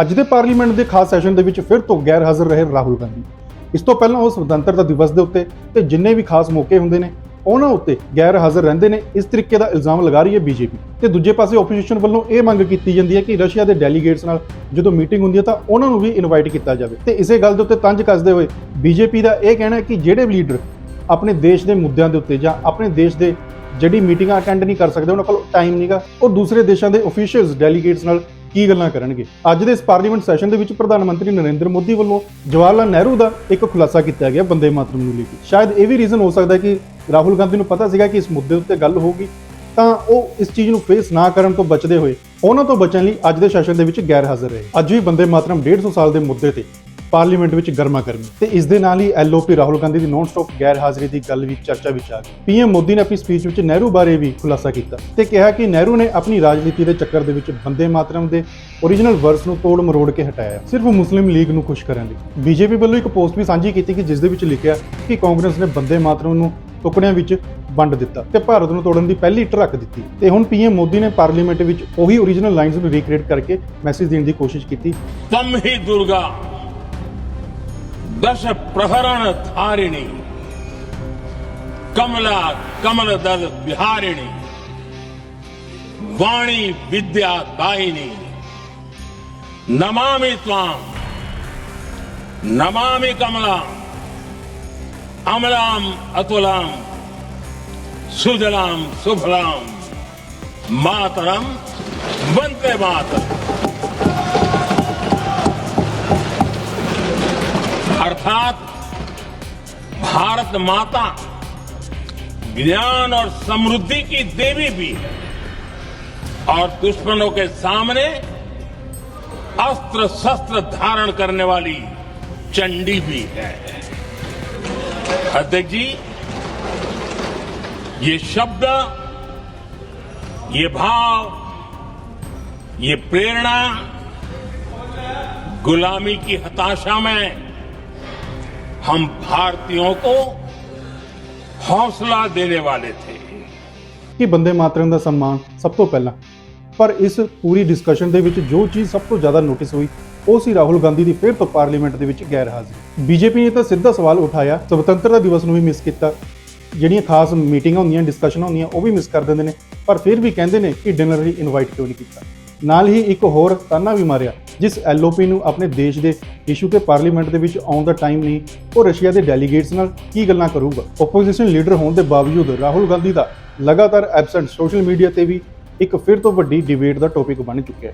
ਅੱਜ ਦੇ ਪਾਰਲੀਮੈਂਟ ਦੇ ਖਾਸ ਸੈਸ਼ਨ ਦੇ ਵਿੱਚ ਫਿਰ ਤੋਂ ਗੈਰ ਹਾਜ਼ਰ ਰਹੇ ਰਾਹੁਲ ਗਾਂਧੀ। ਇਸ ਤੋਂ ਪਹਿਲਾਂ ਉਹ ਸੁਤੰਤਰਤਾ ਦਿਵਸ ਦੇ ਉੱਤੇ ਤੇ ਜਿੰਨੇ ਵੀ ਖਾਸ ਮੌਕੇ ਹੁੰਦੇ ਨੇ, ਉਹਨਾਂ ਉੱਤੇ ਗੈਰ ਹਾਜ਼ਰ ਰਹਿੰਦੇ ਨੇ। ਇਸ ਤਰੀਕੇ ਦਾ ਇਲਜ਼ਾਮ ਲਗਾ ਰਹੀ ਹੈ ਬੀਜੇਪੀ। ਤੇ ਦੂਜੇ ਪਾਸੇ ਆਪੋਜੀਸ਼ਨ ਵੱਲੋਂ ਇਹ ਮੰਗ ਕੀਤੀ ਜਾਂਦੀ ਹੈ ਕਿ ਰਸ਼ੀਆ ਦੇ ਡੈਲੀਗੇਟਸ ਨਾਲ ਜਦੋਂ ਮੀਟਿੰਗ ਹੁੰਦੀ ਹੈ ਤਾਂ ਉਹਨਾਂ ਨੂੰ ਵੀ ਇਨਵਾਈਟ ਕੀਤਾ ਜਾਵੇ। ਤੇ ਇਸੇ ਗੱਲ ਦੇ ਉੱਤੇ ਤੰਜ ਕੱਸਦੇ ਹੋਏ ਬੀਜੇਪੀ ਦਾ ਇਹ ਕਹਿਣਾ ਹੈ ਕਿ ਜਿਹੜੇ ਵੀ ਲੀਡਰ ਆਪਣੇ ਦੇਸ਼ ਦੇ ਮੁੱਦਿਆਂ ਦੇ ਉੱਤੇ ਜਾਂ ਆਪਣੇ ਦੇਸ਼ ਦੇ ਜਿਹੜੀ ਮੀਟਿੰਗਾਂ ਅਟੈਂਡ ਨਹੀਂ ਕਰ ਸਕਦੇ, ਉਹਨਾਂ ਕੋਲ ਟਾਈਮ ਨਹੀਂਗਾ ਉਹ ਦੂਸਰੇ ਦੇਸ਼ਾਂ ਦੇ ਅਫੀਸ਼ੀਅਲਸ ਡੈਲੀਗੇਟਸ ਨਾਲ ਕੀ ਗੱਲਾਂ ਕਰਨਗੇ? ਅੱਜ ਦੇ ਇਸ ਪਾਰਲੀਮੈਂਟ ਸੈਸ਼ਨ ਦੇ ਵਿੱਚ ਪ੍ਰਧਾਨ ਮੰਤਰੀ ਨਰਿੰਦਰ ਮੋਦੀ ਵੱਲੋਂ ਜਵਾਹਰ ਲਾਲ ਨਹਿਰੂ ਦਾ ਇੱਕ ਖੁਲਾਸਾ ਕੀਤਾ ਗਿਆ ਬੰਦੇ ਮਾਤਰਮ ਨੂੰ ਲੈ ਕੇ। ਸ਼ਾਇਦ ਇਹ ਵੀ ਰੀਜ਼ਨ ਹੋ ਸਕਦਾ ਕਿ ਰਾਹੁਲ ਗਾਂਧੀ ਨੂੰ ਪਤਾ ਸੀਗਾ ਕਿ ਇਸ ਮੁੱਦੇ ਉੱਤੇ ਗੱਲ ਹੋਊਗੀ, ਤਾਂ ਉਹ ਇਸ ਚੀਜ਼ ਨੂੰ ਫੇਸ ਨਾ ਕਰਨ ਤੋਂ ਬਚਦੇ ਹੋਏ ਉਹਨਾਂ ਤੋਂ ਬਚਣ ਲਈ ਅੱਜ ਦੇ ਸੈਸ਼ਨ ਦੇ ਵਿੱਚ ਗੈਰ ਹਾਜ਼ਰ ਰਹੇ। ਅੱਜ ਵੀ ਬੰਦੇ ਮਾਤਰਮ 150 ਸਾਲ ਦੇ ਮੁੱਦੇ ਤੇ ਪਾਰਲੀਮੈਂਟ ਵਿੱਚ ਗਰਮਾ ਗਰਮੀ। ਤੇ ਇਸ ਦੇ ਨਾਲ ਹੀ ਐਲਓਪੀ ਰਾਹੁਲ ਗਾਂਧੀ ਦੀ ਨੋਨ ਸਟਾਪ ਗੈਰ ਹਾਜ਼ਰੀ ਦੀ ਗੱਲ ਵੀ ਚਰਚਾ ਵਿੱਚ ਆ ਗਈ। ਪੀਐਮ ਮੋਦੀ ਨੇ ਆਪਣੀ ਸਪੀਚ ਵਿੱਚ ਨਹਿਰੂ ਬਾਰੇ ਵੀ ਖੁਲਾਸਾ ਕੀਤਾ ਤੇ ਕਿਹਾ ਕਿ ਨਹਿਰੂ ਨੇ ਆਪਣੀ ਰਾਜਨੀਤੀ ਦੇ ਚੱਕਰ ਦੇ ਵਿੱਚ ਬੰਦੇ ਮਾਤਰਮ ਦੇ origignal ਵਰਸ ਨੂੰ ਤੋੜ ਮਰੋੜ ਕੇ ਹਟਾਇਆ। ਸਿਰਫ ਮੁਸਲਿਮ ਲੀਗ ਨੂੰ ਖੁਸ਼ ਕਰਨ ਲਈ। ਬੀਜੇਪੀ ਵੱਲੋਂ ਇੱਕ ਪੋਸਟ ਵੀ ਸਾਂਝੀ ਕੀਤੀ ਕਿ ਜਿਸ ਦੇ ਵਿੱਚ ਲਿਖਿਆ ਕਿ ਕਾਂਗਰਸ ਨੇ ਬੰਦੇ ਮਾਤਰਮ ਨੂੰ ਟੁਕੜਿਆਂ ਵਿੱਚ ਵੰਡ ਦਿੱਤਾ ਤੇ ਭਾਰਤ ਨੂੰ ਤੋੜਨ ਦੀ ਪਹਿਲੀ ਟਰੱਕ ਦਿੱਤੀ। ਤੇ ਹੁਣ ਪੀਐਮ ਮੋਦੀ ਨੇ ਪਾਰਲੀਮੈਂਟ ਵਿੱਚ ਉਹੀ origignal ਲਾਈਨਸ ਨੂੰ ਰੀਕ੍ਰੀਏਟ ਕਰਕੇ ਮੈਸੇਜ ਦੇਣ ਦੀ ਕੋਸ਼ਿਸ਼ ਕੀਤੀ। ਕਮ ਹੀ ਦੁਰਗਾ। దశ ప్రహరణ ధారిణి కమల కమల దళ విహారిణి వాణి విద్యా దాయిని నమామి త్వాం నమామి కమలాం అమలాం అతులాం సుజలాం శుభలాం మాతరం వందే మాతరం भारत माता ज्ञान और समृद्धि की देवी भी है। और दुश्मनों के सामने अस्त्र शस्त्र धारण करने वाली चंडी भी है। अध्यक्ष जी, ये शब्द, ये भाव, ये प्रेरणा गुलामी की हताशा में हम भारतीयों को हौसला देने वाले थे ਕਿ ਬੰਦੇ ਮਾਤਰਮ ਦਾ ਸਨਮਾਨ ਸਭ ਤੋਂ ਪਹਿਲਾਂ ਪਰ ਇਸ ਪੂਰੀ ਡਿਸਕਸ਼ਨ ਦੇ ਵਿੱਚ ਜੋ ਚੀਜ਼ ਸਭ ਤੋਂ ਜ਼ਿਆਦਾ ਨੋਟਿਸ ਹੋਈ ਉਹ ਸੀ ਰਾਹੁਲ ਗਾਂਧੀ ਦੀ ਫਿਰ ਤੋਂ ਪਾਰਲੀਮੈਂਟ ਦੇ ਵਿੱਚ ਗੈਰ ਹਾਜ਼ਰੀ ਬੀਜੇਪੀ ਨੇ ਤਾਂ ਸਿੱਧਾ ਸਵਾਲ ਉਠਾਇਆ ਸੁਤੰਤਰਤਾ ਦਿਵਸ ਨੂੰ ਵੀ ਮਿਸ ਕੀਤਾ ਜਿਹੜੀਆਂ ਖਾਸ ਮੀਟਿੰਗਾਂ ਹੁੰਦੀਆਂ ਡਿਸਕਸ਼ਨ ਹੁੰਦੀਆਂ ਉਹ ਵੀ ਮਿਸ ਕਰ ਦਿੰਦੇ ਨੇ ਪਰ ਫਿਰ ਵੀ ਕਹਿੰਦੇ ਨੇ ਕਿ ਡਿਨਰ ਲਈ ਇਨਵਾਈਟ ਕਿਉਂ ਨਹੀਂ ਕੀਤਾ ਨਾਲ ਹੀ ਇੱਕ ਹੋਰ ਤਾਨਾ ਵੀ ਮਾਰਿਆ ਜਿਸ ਐਲਓਪੀ ਨੂੰ ਆਪਣੇ ਦੇਸ਼ ਦੇ ਇਸ਼ੂ ਤੇ ਪਾਰਲੀਮੈਂਟ ਦੇ ਵਿੱਚ ਆਉਣ ਦਾ ਟਾਈਮ ਨਹੀਂ, ਉਹ ਰਸ਼ੀਆ ਦੇ ਡੈਲੀਗੇਟਸ ਨਾਲ ਕੀ ਗੱਲਾਂ ਕਰੂਗਾ? ਆਪੋਜੀਸ਼ਨ ਲੀਡਰ ਹੋਣ ਦੇ ਬਾਵਜੂਦ ਰਾਹੁਲ ਗਾਂਧੀ ਦਾ ਲਗਾਤਾਰ ਐਬਸੈਂਟ ਸੋਸ਼ਲ ਮੀਡੀਆ ਤੇ ਵੀ ਇੱਕ ਫਿਰ ਤੋਂ ਵੱਡੀ ਡਿਬੇਟ ਦਾ ਟੌਪਿਕ ਬਣ ਚੁੱਕਿਆ ਹੈ।